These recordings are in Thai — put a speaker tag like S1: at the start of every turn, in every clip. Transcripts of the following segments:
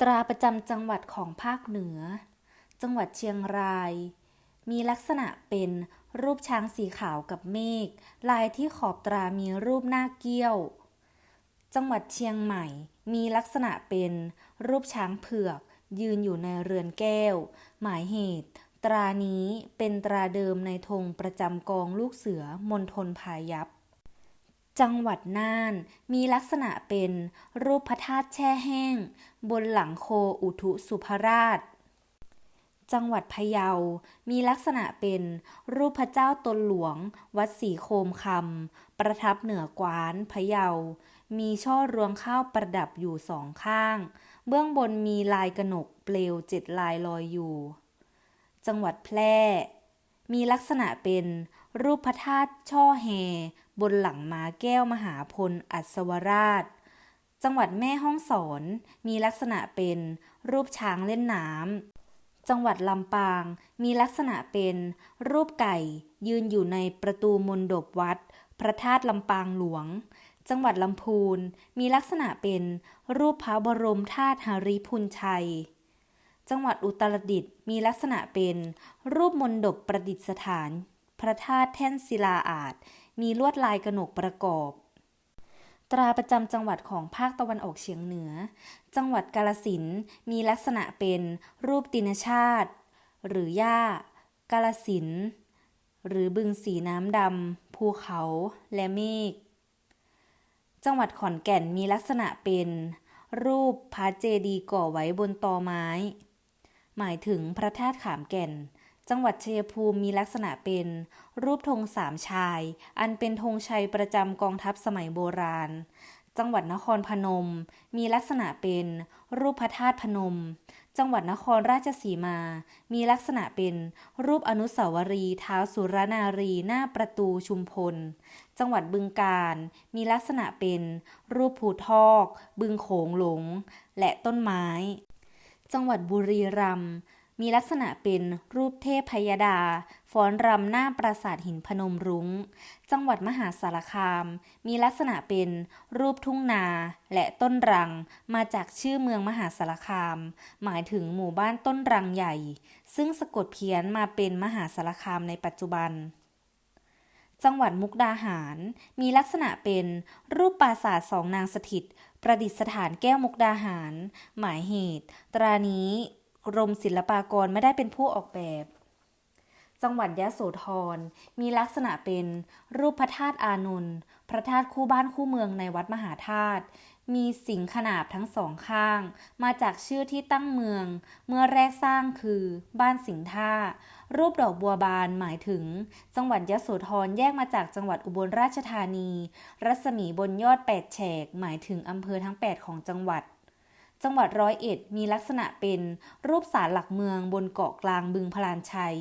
S1: ตราประจำจังหวัดของภาคเหนือ จังหวัดเชียงราย มีลักษณะเป็นรูปช้างสีขาวกับเมฆ ลายที่ขอบตรามีรูปหน้าเกี้ยว จังหวัดเชียงใหม่ มีลักษณะเป็นรูปช้างเผือก ยืนอยู่ในเรือนแก้ว หมายเหตุ ตรานี้เป็นตราเดิมในธงประจำกองลูกเสือมณฑลพายัพ จังหวัดน่าน มีลักษณะเป็นรูปพระธาตุแช่แห้ง บนหลังโคอุทุสุภราช จังหวัดพะเยา มีลักษณะเป็นรูปพระเจ้าตนหลวง วัดศรีโคมคำประทับเหนือกวานพะเยา มีช่อรวงข้าวประดับอยู่สองข้าง เบื้องบนมีลายกระหนกเปลวเจ็ดลายลอยอยู่ จังหวัดแพร่ มีลักษณะเป็นรูปพระธาตุช่อแฮ บนหลังม้าแก้วมหาพลอัศวราช จังหวัดแม่ฮ่องสอนมีลักษณะเป็นรูปช้างเล่นน้ำ จังหวัดลำปางมีลักษณะเป็นรูปไก่ยืนอยู่ในประตูมณฑปวัด พระธาตุลำปางหลวง จังหวัดลำพูนมีลักษณะเป็นรูปพระบรมธาตุหริพุนชัยจังหวัดอุตรดิตถ์มีลักษณะเป็นรูปมณฑปประดิษฐาน พระธาตุแท่นศิลาอาจ มีลวดลายกระหนกประกอบ ตราประจำจังหวัดของภาคตะวันออกเฉียงเหนือ จังหวัดกาลสินมีลักษณะเป็นรูปตินชาติ หรือหญ้ากาลสินหรือบึงสีน้ำดำภูเขาและเมฆจังหวัดขอนแก่นมีลักษณะเป็น รูปพระเจดีย์ก่อไว้บนตอไม้ หมายถึงพระธาตุขามแก่น จังหวัดชัยภูมิมีลักษณะเป็น รูปธงสามชาย อันเป็นธงชัยประจำกองทัพสมัยโบราณ จังหวัดนครพนม มีลักษณะเป็น รูปพระธาตุพนม จังหวัดนครราชสีมา มีลักษณะเป็น รูปอนุสาวรีย์เท้าวสุรนารีหน้าประตูชุมพล จังหวัดบึงกาฬมีลักษณะเป็น รูปภูทอก บึงโขงหลง และต้นไม้จังหวัดบุรีรัมย์ มีลักษณะเป็นรูปเทพพยดา ฟ้อนรำหน้าปราสาทหินพนมรุง้ง จังหวัดมหาสารคาม มีลักษณะเป็นรูปทุ่งนา และต้นรัง มาจากชื่อเมืองมหาสารคาม หมายถึงหมู่บ้านต้นรังใหญ่ ซึ่งสะกดเพี้ยนมาเป็นมหาสารคามในปัจจุบันจังหวัดมุกดาหาร มีลักษณะเป็นรูปปราสาทสองนางสถิต ประดิษฐานแก้วมุกดาหาร หมายเหตุ ตรานี้ กรมศิลปากรไม่ได้เป็นผู้ออกแบบ จังหวัดยะโสธรมีลักษณะเป็นรูปพระธาตุอานนท์พระธาตุคู่บ้านคู่เมืองในวัดมหาธาตุมีสิงขนาบทั้งสองข้าง มาจากชื่อที่ตั้งเมือง เมื่อแรกสร้างคือบ้านสิงท่า รูปดอกบัวบานหมายถึง จังหวัดยะโสธรแยกมาจากจังหวัดอุบลราชธานี รัศมีบนยอดแปดแฉกหมายถึงอำเภอทั้ง 8 ของจังหวัด จังหวัดร้อยเอ็ดมีลักษณะเป็นรูปศาลหลักเมืองบนเกาะกลางบึงพลานชัย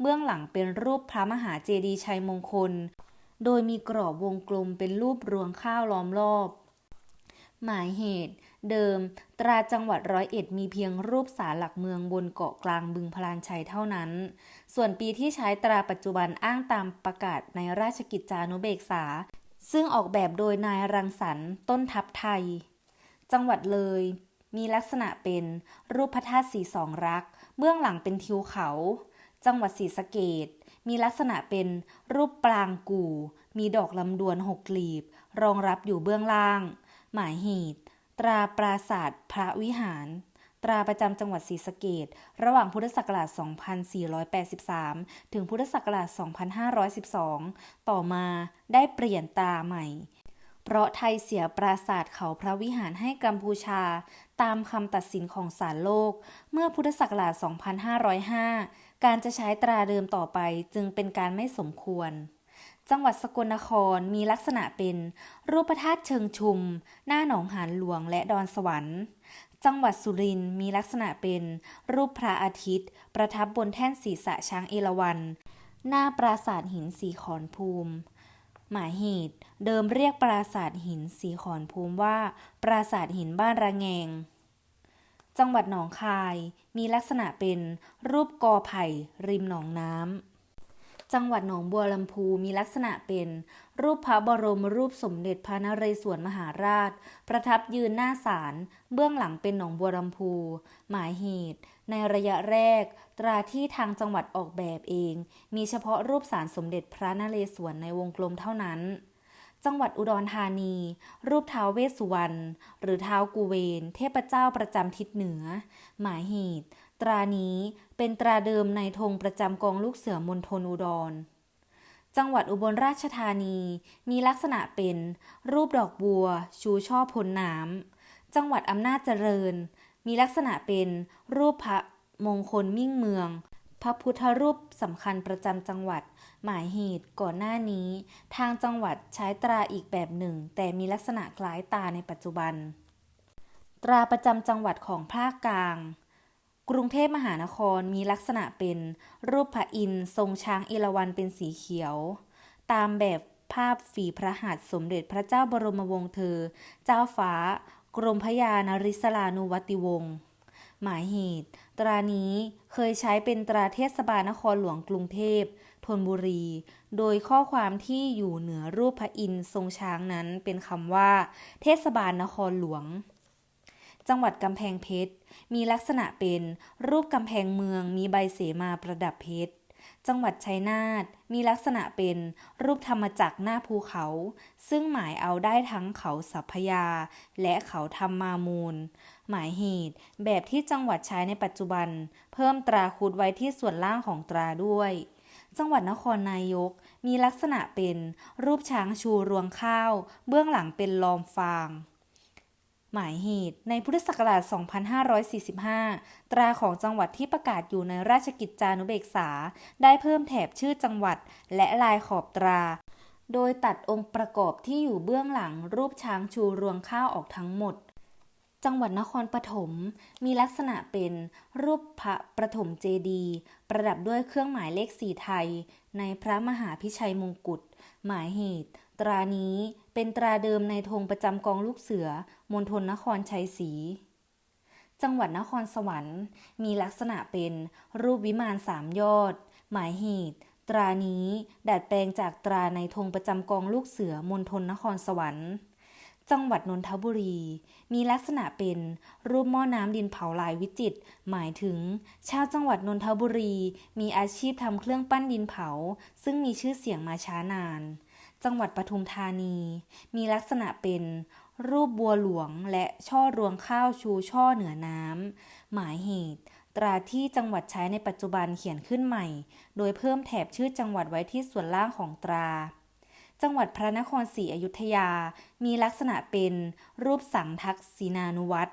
S1: เบื้องหลังเป็นรูปพระมหาเจดีย์ชัยมงคล โดยมีกรอบวงกลมเป็นรูปรวงข้าวล้อมรอบ หมายเหตุ เดิม ตราจังหวัดร้อยเอ็ดมีเพียงรูปศาลหลักเมืองบนเกาะกลางบึงพลานชัยเท่านั้น ส่วนปีที่ใช้ตราปัจจุบันอ้างตามประกาศในราชกิจจานุเบกษา ซึ่งออกแบบโดยนายรังสรรค์ต้นทัพไทย จังหวัดเลย มีลักษณะเป็นรูปพระธาตุสีสองรัก เบื้องหลังเป็นทิวเขา จังหวัดศรีสะเกดมีลักษณะเป็นรูปปรางกู่ มีดอกลำดวนหกกลีบ รองรับอยู่เบื้องล่าง หมายเหตุตราปราศาสตร์พระวิหาร ตราประจำจังหวัดศรีสะเกดระหว่างพุทธศักราช 2483 ถึงพุทธศักราช 2512 ต่อมาได้เปลี่ยนตราใหม่เพราะไทยเสียปราสาทเขาพระวิหารให้กัมพูชา ตามคำตัดสินของศาลโลก เมื่อพุทธศักราช 2505 การจะใช้ตราเดิมต่อไปจึงเป็นการไม่สมควร จังหวัดสกลนครมีลักษณะเป็น รูปพระธาตุเชิงชุม หน้าหนองหานหลวงและดอนสวรรค์จังหวัดสุรินทร์มีลักษณะเป็นรูปพระอาทิตย์ ประทับบนแท่นศีรษะช้างเอราวัณหน้าปราสาทหินสีขอนภูมิ หมายเหตุ เดิมเรียกปราสาทหินสีขอนภูมิว่า ปราสาทหินบ้านระแงง จังหวัดหนองคาย มีลักษณะเป็นรูปกอไผ่ริมหนองน้ำ จังหวัดหนองบัวลำพูมีลักษณะเป็นรูปพระบรมรูปสมเด็จพระนเรศวรมหาราช ประทับยืนหน้าศาลเบื้องหลังเป็นหนองบัวลำพู หมายเหตุ ในระยะแรก ตราที่ทางจังหวัดออกแบบเอง มีเฉพาะรูปสารสมเด็จพระนเรศวรในวงกลมเท่านั้น จังหวัดอุดรธานี รูปเท้าเวสสุวรรณ หรือเท้ากูเวน เทพเจ้าประจำทิศเหนือ หมายเหตุ ตรานี้เป็นตราเดิมในธงประจำกองลูกเสือมณฑลอุดร จังหวัดอุบลราชธานี มีลักษณะเป็น รูปดอกบัว ชูช่อพ้นน้ำ จังหวัดอำนาจเจริญ มีลักษณะเป็นรูปพระมงคลมิ่งเมือง พระพุทธรูปสำคัญประจำจังหวัด หมายเหตุก่อนหน้านี้ ทางจังหวัดใช้ตราอีกแบบหนึ่ง แต่มีลักษณะคล้ายตาในปัจจุบัน ตราประจำจังหวัดของภาคกลาง กรุงเทพมหานครมีลักษณะเป็นรูปพระอินทร์ทรงช้างเอราวัณเป็นสีเขียว ตามแบบภาพฝีพระหัตถ์สมเด็จพระเจ้าบรมวงศ์เธอ เจ้าฟ้ากรมพระยานริศรานุวัติวงศ์ หมายเหตุ ตรานี้เคยใช้เป็นตราเทศบาลนครหลวงกรุงเทพธนบุรี โดยข้อความที่อยู่เหนือรูปพระอินทร์ทรงช้างนั้นเป็นคำว่า เทศบาลนครหลวง จังหวัดกำแพงเพชร มีลักษณะเป็นรูปกำแพงเมืองมีใบเสมาประดับเพชร จังหวัดชัยนาทมีลักษณะเป็นรูปธรรมจักรหน้าภูเขา ซึ่งหมายเอาได้ทั้งเขาสัพพยา และเขาธรรมามูล หมายเหตุแบบที่จังหวัดใช้ในปัจจุบัน เพิ่มตราคุดไว้ที่ส่วนล่างของตราด้วย จังหวัดนครนายกมีลักษณะเป็นรูปช้างชูรวงข้าว เบื้องหลังเป็นลอมฟาง หมายเหตุ ในพุทธศักราช 2545 ตราของจังหวัดที่ประกาศอยู่ในราชกิจจานุเบกษา ได้เพิ่มแถบชื่อจังหวัด และลายขอบตรา โดยตัดองค์ประกอบที่อยู่เบื้องหลังรูปช้างชูรวงข้าวออกทั้งหมด จังหวัดนครปฐมมีลักษณะเป็นรูปพระประถมเจดีย์ประดับด้วยเครื่องหมายเลขสีไทย ในพระมหาพิชัยมงกุฎหมายเหตุ ตรานี้เป็นตราเดิมในธงประจำกองลูกเสือ มณฑลนครชัยศรี จังหวัดนครสวรรค์ มีลักษณะเป็นรูปวิมานสามยอด หมายเหตุ ตรานี้ดัดแปลงจากตราในธงประจำกองลูกเสือมณฑลนครสวรรค์ จังหวัดนนทบุรี มีลักษณะเป็นรูปหม้อน้ำดินเผาลายวิจิตรหมายถึง ชาวจังหวัดนนทบุรี มีอาชีพทำเครื่องปั้นดินเผา ซึ่งมีชื่อเสียงมาช้านานจังหวัดปทุมธานี มีลักษณะเป็น รูปบัวหลวงและช่อรวงข้าวชูช่อเหนือน้ำ หมายเหตุ ตราที่จังหวัดใช้ในปัจจุบันเขียนขึ้นใหม่ โดยเพิ่มแถบชื่อจังหวัดไว้ที่ส่วนล่างของตรา จังหวัดพระนครศรีอยุธยา มีลักษณะเป็นรูปสังทักษินานุวัตร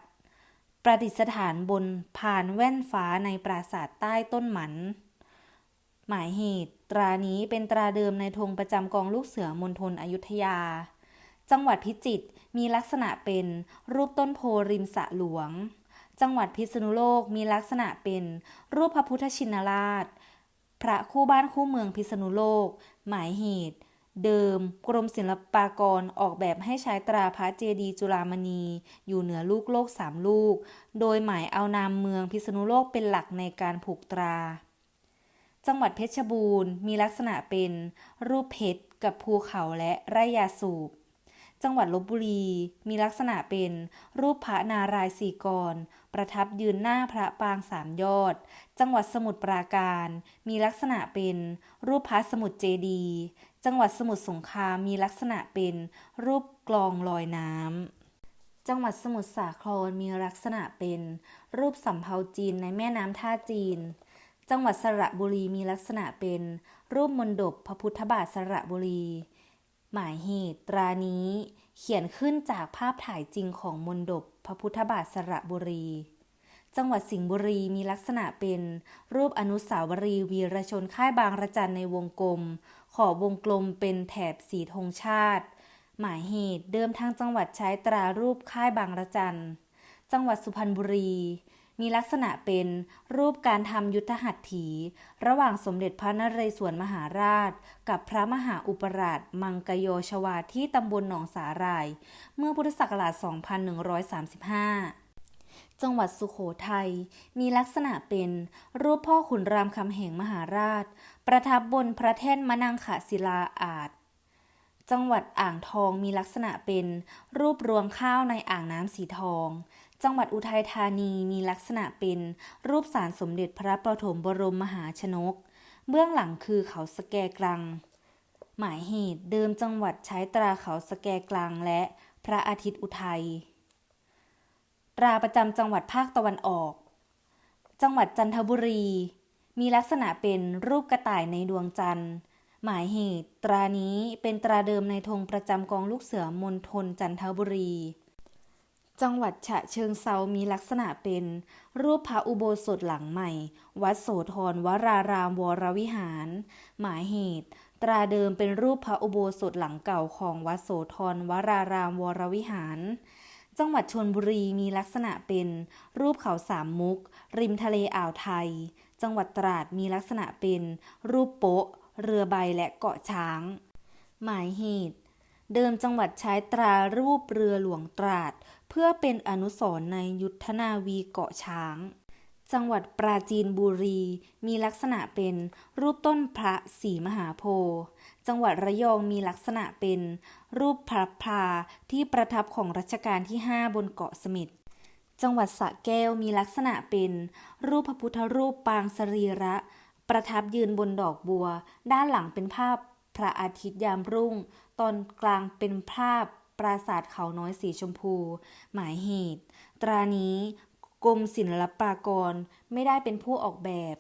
S1: ประดิษฐานบนพานแว่นฟ้าในปราสาทใต้ต้นหมัน หมายเหตุ ตรานี้เป็นตราเดิมในธงประจำกองลูกเสือมณฑลอยุธยา จังหวัดพิจิตร มีลักษณะเป็นรูปต้นโพริมสระหลวง จังหวัดพิษณุโลกมีลักษณะเป็นรูปพระพุทธชินราช พระคู่บ้านคู่เมืองพิษณุโลก หมายเหตุ เดิม กรมศิลปากรออกแบบให้ใช้ตราพระเจดีจุฬามณี อยู่เหนือลูกโลกสามลูก โดยหมายเอานามเมืองพิษณุโลกเป็นหลักในการผูกตรา จังหวัดเพชรบูรณ์มีลักษณะเป็นรูปเพชรกับภูเขาและไร่ยาสูบ จังหวัดลบบุรี มีลักษณะเป็นรูปพระนารายณ์สี่กร ประทับยืนหน้าพระปางสามยอด จังหวัดสมุทรปราการ มีลักษณะเป็นรูปพระสมุทรเจดี จังหวัดสมุทรสงครามมีลักษณะเป็นรูปกลองลอยน้ำ จังหวัดสมุทรสาครมีลักษณะเป็นรูปสำเภาจีนในแม่น้ำท่าจีน จังหวัดสระบุรีมีลักษณะเป็นรูปมนดบพระพุทธบาทสระบุรี หมายเหตุตรานี้ เขียนขึ้นจากภาพถ่ายจริงของมนดบพระพุทธบาทสระบุรี จังหวัดสิงห์บุรีมีลักษณะเป็น รูปอนุสาวรีย์วีรชนค่ายบางระจันในวงกลม ขอบวงกลมเป็นแถบสีธงชาติ หมายเหตุเดิมทางจังหวัดใช้ตรารูปค่ายบางระจันจังหวัดสุพรรณบุรี มีลักษณะเป็นรูปการทำยุทธหัตถี ระหว่างสมเด็จพระนเรศวรมหาราช กับพระมหาอุปราช มังกโยชวาที่ตำบลหนองสาหร่าย เมื่อพุทธศักราช 2135จังหวัดสุโขทัยมีลักษณะเป็นรูปพ่อขุนรามคำแหงมหาราช ประทับบนพระแท่นมนังขศิลาอาจ จังหวัดอ่างทองมีลักษณะเป็นรูปรวงข้าวในอ่างน้ำสีทอง จังหวัดอุทัยธานีมีลักษณะเป็นรูปสารสมเด็จพระประถมบรมมหาชนก เบื้องหลังคือเขาสแกกลัง หมายเหตุเดิมจังหวัดใช้ตราเขาสแกกลางและพระอาทิตย์อุทัย ตราประจำจังหวัดภาคตะวันออก จังหวัดจันทบุรี มีลักษณะเป็นรูปกระต่ายในดวงจันทร์ หมายเหตุ ตรานี้เป็นตราเดิมในธงประจำกองลูกเสือมณฑลจันทบุรี จังหวัดฉะเชิงเซามีลักษณะเป็น รูปพระอุโบสถหลังใหม่ วัดโสธรวรารามวรวิหาร หมายเหตุ ตราเดิมเป็นรูปพระอุโบสถหลังเก่าของวัดโสธรวรารามวรวิหาร จังหวัดชนบุรีมีลักษณะเป็น รูปเขาสามมุก ริมทะเลอ่าวไทย จังหวัดตราดมีลักษณะเป็น รูปโป๊ะ เรือใบและเกาะช้าง หมายเหตุเดิมจังหวัดใช้ตรารูปเรือหลวงตราด พื่อเป็นอนุสรณ์ในยุทธนาวีเกาะช้าง จังหวัดปราจีนบุรี มีลักษณะเป็นรูปต้นพระศรีมหาโพธิ์จังหวัดระยองมีลักษณะเป็นรูปพระพลาที่ประทับของรัชกาลที่ 5 บนเกาะสม็ดจังหวัดสระแก้วมีลักษณะเป็นรูปพระพุทธรูปปางสรีระ ประทับยืนบนดอกบัว ด้านหลังเป็นภาพพระอาทิตย์ยามรุ่ง ตอนกลางเป็นภาพ ปราสาทเขาน้อยสีชมพู หมายเหตุ ตรานี้กรมศิลปากรไม่ได้เป็นผู้ออกแบบ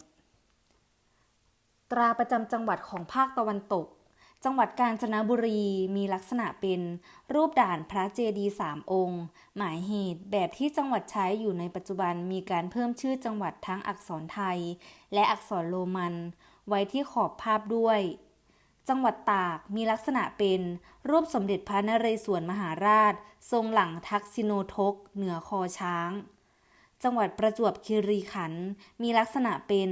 S1: ตราประจำจังหวัดของภาคตะวันตก จังหวัดกาญจนบุรีมีลักษณะเป็น รูปด่านพระเจดีย์สามองค์ หมายเหตุแบบที่จังหวัดใช้อยู่ในปัจจุบันมีการเพิ่มชื่อจังหวัดทั้งอักษรไทย และอักษรโรมัน ไว้ที่ขอบภาพด้วย จังหวัดตากมีลักษณะเป็นรูปสมเด็จพระนเรศวรมหาราช ทรงหลังทักษิโนทก เหนือคอช้าง จังหวัดประจวบคีรีขันธ์มีลักษณะเป็น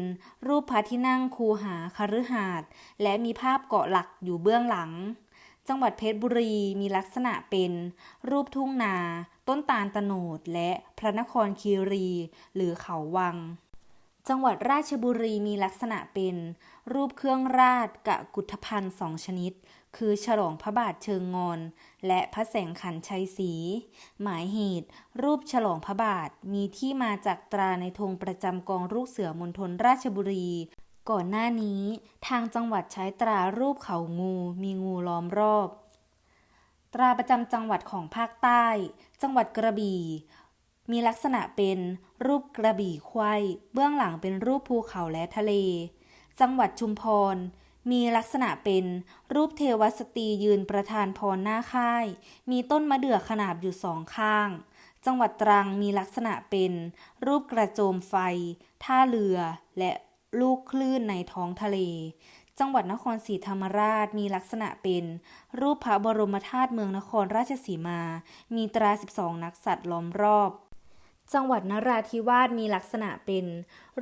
S1: รูปพระที่นั่งคูหาคฤหาสน์และมีภาพเกาะหลักอยู่เบื้องหลัง จังหวัดเพชรบุรีมีลักษณะเป็น รูปทุ่งนา ต้นตาลตโนดและพระนครคีรี หรือเขาวัง จังหวัดราชบุรีมีลักษณะเป็น รูปเครื่องราชกะกุฏภัณฑ์สองชนิด คือฉลองพระบาทเชิงงอน และพระแสงขันชัยศรีหมายเหตุ รูปฉลองพระบาทมีที่มาจากตราในธงประจำกองลูกเสือมณฑลราชบุรี ก่อนหน้านี้ ทางจังหวัดใช้ตรารูปเขางูมีงูล้อมรอบ ตราประจำจังหวัดของภาคใต้ จังหวัดกระบี่มีลักษณะเป็น รูปกระบี่ไขว้เบื้องหลังเป็นรูปภูเขาและทะเล จังหวัดชุมพร มีลักษณะเป็นรูปเทวสตรียืนประทานพรหน้าค่าย มีต้นมะเดื่อขนาบอยู่สองข้าง จังหวัดตรังมีลักษณะเป็น รูปกระโจมไฟ ท่าเรือ และลูกคลื่นในท้องทะเล จังหวัดนครศรีธรรมราชมีลักษณะเป็น รูปพระบรมธาตุเมืองนครราชสีมา มีตรา 12 นักสัตว์ล้อมรอบ จังหวัดนราธิวาสมีลักษณะเป็น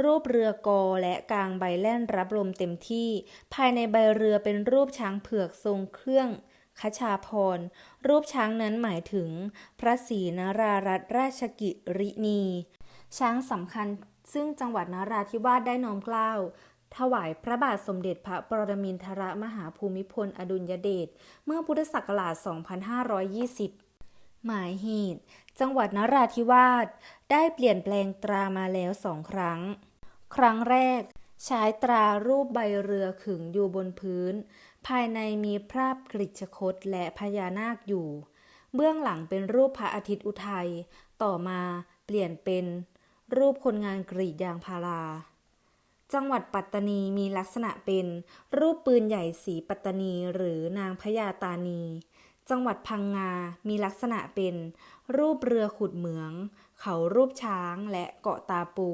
S1: รูปเรือกอและกลางใบแล่นรับลมเต็มที่ ภายในใบเรือเป็นรูปช้างเผือกทรงเครื่องคชาพร รูปช้างนั้นหมายถึง พระศรีนรารัตนราชกิรินี ช้างสำคัญซึ่งจังหวัดนราธิวาสได้น้อมเกล้าถวายพระบาทสมเด็จพระปรมินทรมหาภูมิพลอดุลยเดชเมื่อพุทธศักราช 2520 หมายเหตุ จังหวัดนราธิวาสได้เปลี่ยนแปลงตรามาแล้วสองครั้ง ครั้งแรก ใช้ตรารูปใบเรือขึงอยู่บนพื้น ภายในมีพระกฤษคตและพญานาคอยู่ เบื้องหลังเป็นรูปพระอาทิตย์อุทัย ต่อมาเปลี่ยนเป็น รูปคนงานกรีดยางพาราจังหวัดปัตตานีมีลักษณะเป็น รูปปืนใหญ่สีปัตตานีหรือนางพญาตานี จังหวัดพังงา มีลักษณะเป็น รูปเรือขุดเหมือง เขารูปช้างและเกาะตาปู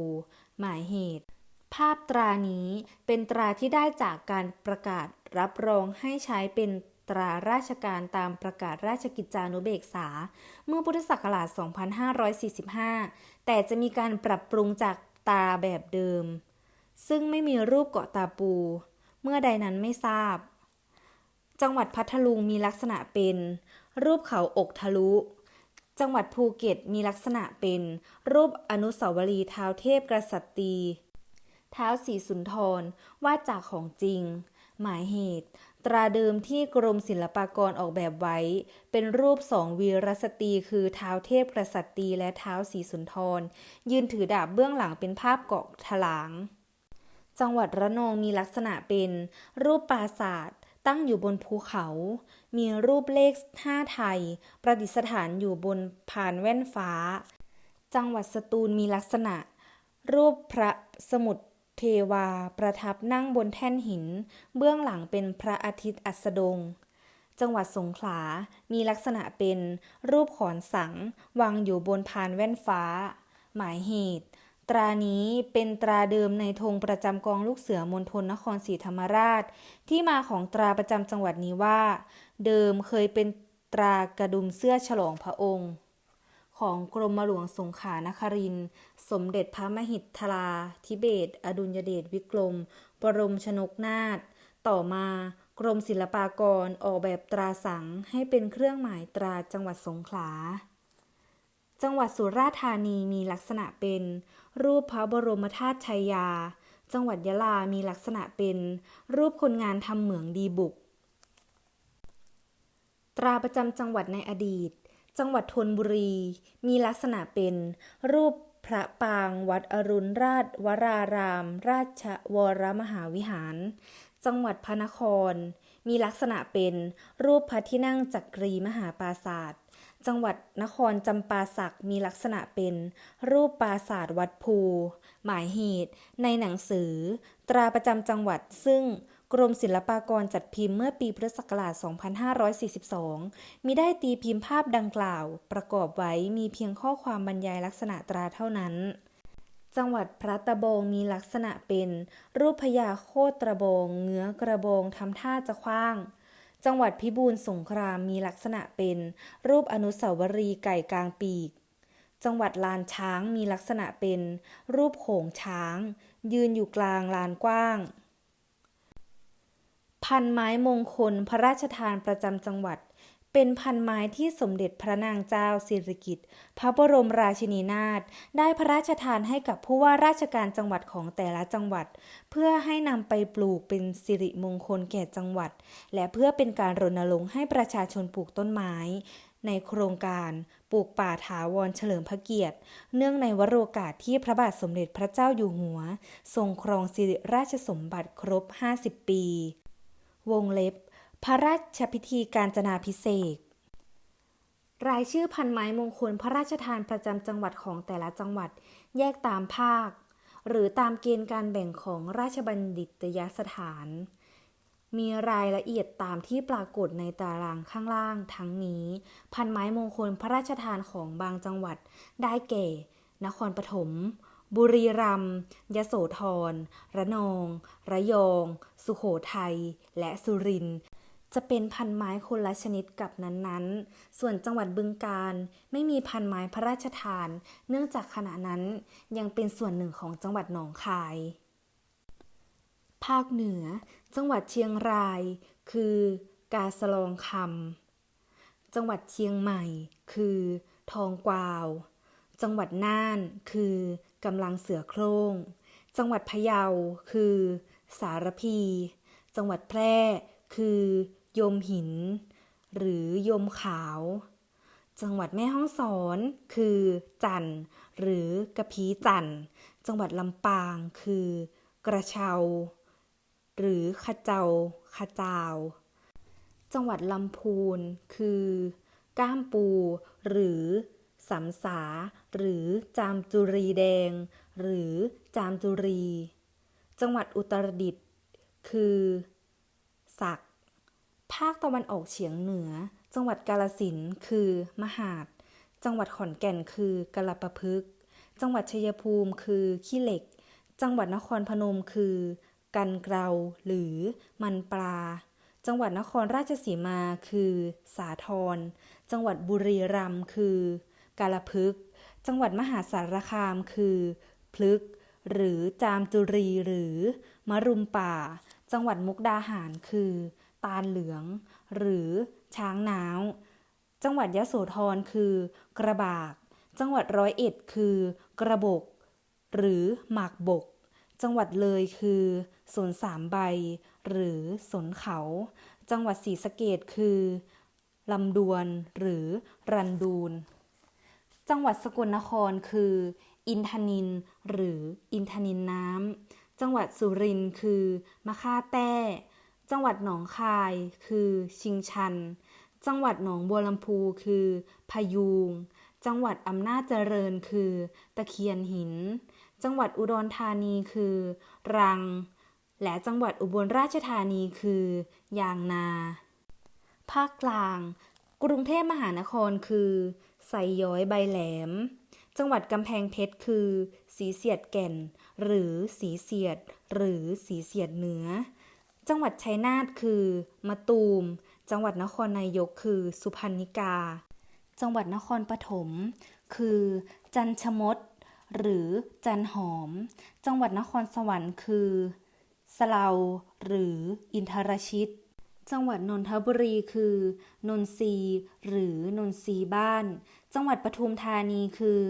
S1: หมายเหตุ ภาพตรานี้เป็นตราที่ได้จากการประกาศรับรองให้ใช้เป็นตราราชการตามประกาศราชกิจจานุเบกษา เมื่อพุทธศักราช 2545 แต่จะมีการปรับปรุงจากตราแบบเดิม ซึ่งไม่มีรูปเกาะตาปู เมื่อใดนั้นไม่ทราบ จังหวัดพัทลุงมีลักษณะเป็น รูปเขาอกทะลุ จังหวัดภูเก็ตมีลักษณะเป็น รูปอนุสาวรีย์เท้าเทพกษัตรีเท้าสีสุนทรวาดจากของจริง หมายเหตุ ตราเดิมที่กรมศิลปากรออกแบบไว้ เป็นรูปสองวีรสตรีคือเท้าเทพกษัตรีและเท้าสีสุนทร ยืนถือดาบเบื้องหลังเป็นภาพเกาะถลาง จังหวัดระนองมีลักษณะเป็น รูปปราสาทตั้ั้งอยู่บนภูเขา มีรูปเลขห้าไทย ประดิษฐานอยู่บนพานแว่นฟ้า จังหวัดสตูลมีลักษณะ รูปพระสมุทรเทวาประทับนั่งบนแท่นหิน เบื้องหลังเป็นพระอาทิตย์อัสดง จังหวัดสงขลา มีลักษณะเป็นรูปขอนสัง วางอยู่บนพานแว่นฟ้า หมายเหตุ ตรานี้เป็นตราเดิมในธงประจำกองลูกเสือมณฑลนครศรีธรรมราช ที่มาของตราประจำจังหวัดนี้ว่า เดิมเคยเป็นตรากระดุมเสื้อฉลองพระองค์ ของกรมหลวงสงขลานครินทร์สมเด็จพระมหิทราธิเบศอดุลยเดชวิกรมบรมชนกนาถต่อมากรมศิลปากรออกแบบตราสังให้เป็นเครื่องหมายตราจังหวัดสงขลา จังหวัดสุราษฎร์ธานีมีลักษณะเป็น รูปพระบรมธาตุชัยยา จังหวัดยะลามีลักษณะเป็น รูปคนงานทำเหมืองดีบุก ตราประจำจังหวัดในอดีต จังหวัดธนบุรี มีลักษณะเป็น รูปพระปางวัดอรุณราช วราราม ราชวรมหาวิหาร จังหวัดพระนคร มีลักษณะเป็น รูปพระที่นั่งจักรีมหาปราศาสตร์ จังหวัดนครจำปาสักมีลักษณะเป็น รูปปราสาทวัดภู หมายเหตุ ในหนังสือ ตราประจำจังหวัดซึ่งกรมศิลปากรจัดพิมพ์เมื่อปีพุทธศักราช 2542มีได้ตีพิมพ์ภาพดังกล่าว ประกอบไว้มีเพียงข้อความบรรยายลักษณะตราเท่านั้น จังหวัดพระตะบองมีลักษณะเป็น รูปพญาโคตรบองเงื้อกระบองทำท่าจะคว้าง จังหวัดพิบูลสงครามมีลักษณะเป็นรูปอนุสาวรีย์ไก่กลางปีก จังหวัดลานช้างมีลักษณะเป็น รูปโขงช้าง ยืนอยู่กลางลานกว้าง พันไม้มงคลพระราชทานประจำจังหวัด เป็นพันไม้ที่สมเด็จพระนางเจ้าสิริกิติ์พระบรมราชินีนาถได้พระราชทานให้กับผู้ว่าราชการจังหวัดของแต่ละจังหวัด เพื่อให้นำไปปลูกเป็นสิริมงคลแก่จังหวัด และเพื่อเป็นการรณรงค์ให้ประชาชนปลูกต้นไม้ ในโครงการปลูกป่าถาวรเฉลิมพระเกียรติ เนื่องในวโรกาสที่พระบาทสมเด็จพระเจ้าอยู่หัว ทรงครองสิริราชสมบัติครบ 50 ปี วงเล็บ พระราชพิธีการจนาพิเศษรายชื่อพันไม้มงคลพระราชทานประจำจังหวัดของแต่ละจังหวัดแยกตามภาค หรือตามเกณฑ์การแบ่งของราชบัณฑิตยสถาน มีรายละเอียดตามที่ปรากฏในตารางข้างล่าง ทั้งนี้ พันไม้มงคลพระราชทานของบางจังหวัด ได้แก่ นครปฐม บุรีรัมย์ยโสธร ระนอง ระยอง สุโขทัย และสุรินทร์ จะเป็นพันไม้คนละชนิดกับนั้นๆ ส่วนจังหวัดบึงกาฬไม่มีพันไม้พระราชทาน เนื่องจากขณะนั้นยังเป็นส่วนหนึ่งของจังหวัดหนองคาย ภาคเหนือ จังหวัดเชียงราย คือกาสลองคำ จังหวัดเชียงใหม่ คือ ทองกวาว จังหวัดน่าน คือกำลังเสือโคร่ง จังหวัดพะเยา คือ สารพี จังหวัดแพร่ คือ ยมหิน หรือยมขาว จังหวัดแม่ฮ่องสอนคือ จันทร์หรือกระพีจันทร์จังหวัดลำปางคือกระเชา หรือขเจาขจาว จังหวัดลำพูนคือ ก้ามปู หรือสำสา หรือจามจุรีแดง หรือจามจุรี จังหวัดอุตรดิตถ์คือ สัก ภาคตะวันออกเฉียงเหนือ จังหวัดกาฬสินธุ์คือ มหาด จังหวัดขอนแก่นคือกะลปะพึก จังหวัดชัยภูมิคือขี้เหล็ก จังหวัดนครพนมคือ กันเกลาหรือมันปลา จังหวัดนครราชสีมาคือ สาทร จังหวัดบุรีรัมย์คือกาฬพึก จังหวัดมหาสารคามคือพลึก หรือจามจุรีหรือมะรุมป่า จังหวัดมุกดาหารคือ ตาลเหลือง หรือช้างน้าวจังจังหวัดยะโสธรคือ กระบาก จังหวัดร้อยเอ็ดคือ กระบก หรือหมากบก จังหวัดเลยคือสนสามใบ หรือสนเขา จังหวัดศรีสะเกดคือลำดวน หรือรันดูน จังหวัดสกลนครคือ อินทนิน หรืออินทนินน้ำจังหวัดสุรินทร์คือ มะค่าแต้ จังหวัดหนองคายคือชิงชัน จังหวัดหนองบัวลำพูคือ พยูง จังหวัดอำนาจเจริญคือ ตะเคียนหิน จังหวัดอุดรธานีคือ รัง และจังหวัดอุบลราชธานีคือ ยางนา ภาคกลาง กรุงเทพมหานครคือไซย้อยใบแหลม จังหวัดกำแพงเพชรคือ สีเสียดแก่น หรือสีเสียด หรือสีเสียดเหนือ จังหวัดชัยนาทคือมะตูม จังหวัดนครนายกคือสุพรรณิกา จังหวัดนครปฐมคือ จันชมด หรือจันหอม จังหวัดนครสวรรค์คือสลาหรืออินทรชิต จังหวัดนนทบุรีคือนนทรีหรือนนทรีบ้าน จังหวัดปทุมธานีคือ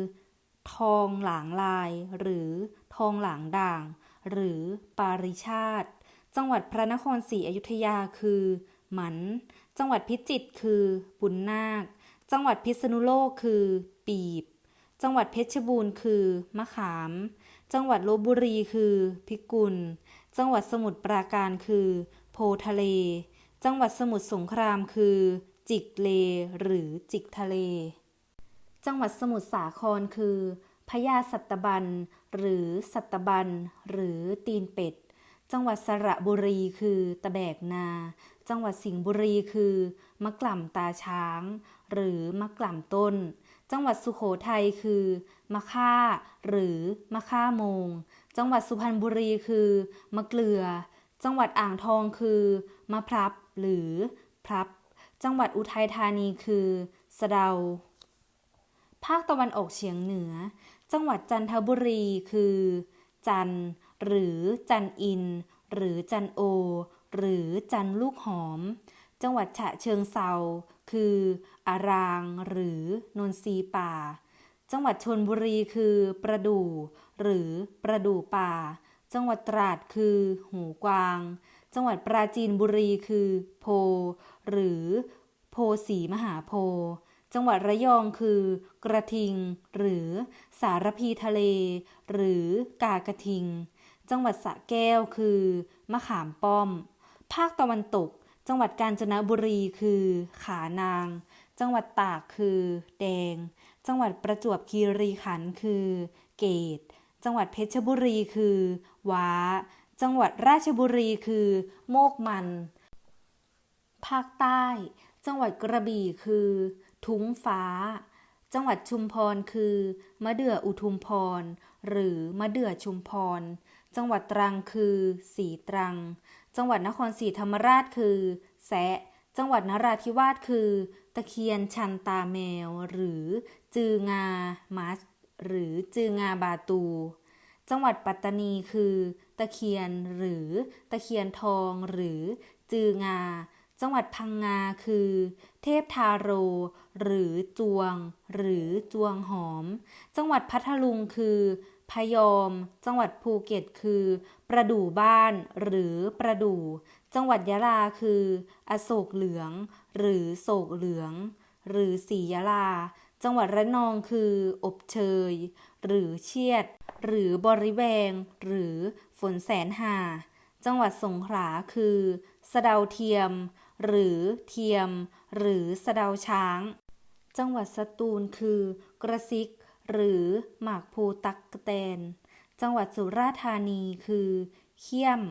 S1: ทองหลางลาย หรือทองหลางด่าง หรือปาริชาติ จังหวัดพระนครศรีอยุธยาคือ หมัน จังหวัดพิจิตรคือ บุญนาค จังหวัดพิษณุโลกคือ ปีบ จังหวัดเพชรบูรณ์คือ มะขาม จังหวัดลบบุรีคือ พิกุล จังหวัดสมุทรปราการคือ โพทะเล จังหวัดสมุทรสงครามคือ จิกเลหรือจิกทะเล จังหวัดสมุทรสาครคือพญาสัตบัน หรือสัตบัน หรือตีนเป็ด จังหวัดสระบุรีคือตะแบกนา จังหวัดสิงห์บุรีคือมะกล่ำตาช้าง หรือมะกล่ำต้น จังหวัดสุโขทัยคือมะค่า หรือมะค่าโมง จังหวัดสุพรรณบุรีคือมะเกลือ จังหวัดอ่างทองคือมะพร้าวหรือพลับ จังหวัดอุทัยธานีคือสะเดา ภาคตะวันออกเฉียงเหนือ จังหวัดจันทบุรีคือ จันทร์ หรือจันอิน หรือจันโอ หรือจันลูกหอม จังหวัดฉะเชิงเซาคือ อาราง หรือนนทรีป่า จังหวัดชนบุรีคือ ประดู่ หรือประดู่ป่า จังหวัดตราดคือ หูกวาง จังหวัดปราจีนบุรีคือ โพ หรือโพสีมหาโพจังหวัดระยองคือ กระทิง หรือสารพีทะเล หรือกากระทิง จังหวัดสระแก้วคือ มะขามป้อม ภาคตะวันตก จังหวัดกาญจนบุรีคือ ขานาง จังหวัดตากคือ แดง จังหวัดประจวบคีรีขันธ์คือ เกตจังหวัดเพชรบุรีคือว้า จังหวัดราชบุรีคือ โมกมัน ภาคใต้ จังหวัดกระบี่คือ ทุ้งฟ้า จังหวัดชุมพรคือ มะเดื่ออุทุมพร หรือมะเดื่อชุมพร จังหวัดตรังคือ สีตรัง จังหวัดนครศรีธรรมราชคือแซะจังหวัดนราธิวาสคือ ตะเคียนชันตาแมว หรือ จืองามัสหรือจืองาบาตู จังหวัดปัตตานีคือ ตะเคียนหรือ ตะเคียนทอง หรือ จืองา จังหวัดพังงาคือ เทพทาโร หรือจวง หรือจวงหอม จังหวัดพัทลุงคือ พยอม จังหวัดภูเก็ตคือ ประดู่บ้าน หรือประดู่ จังหวัดยะลาคือ อโศกเหลือง หรือโศกเหลือง หรือสียะลา จังหวัดระนองคือ อบเชย หรือเชียด หรือบริแวง หรือฝนแสนหาจังหวัดสงขลาคือ สะเดาเทียม หรือเทียม หรือสะเดาช้าง จังหวัดสตูลคือ กระซิก หรือหมากภูตักเตน จังหวัดสุราษฎร์ธานีคือ เขี้ยม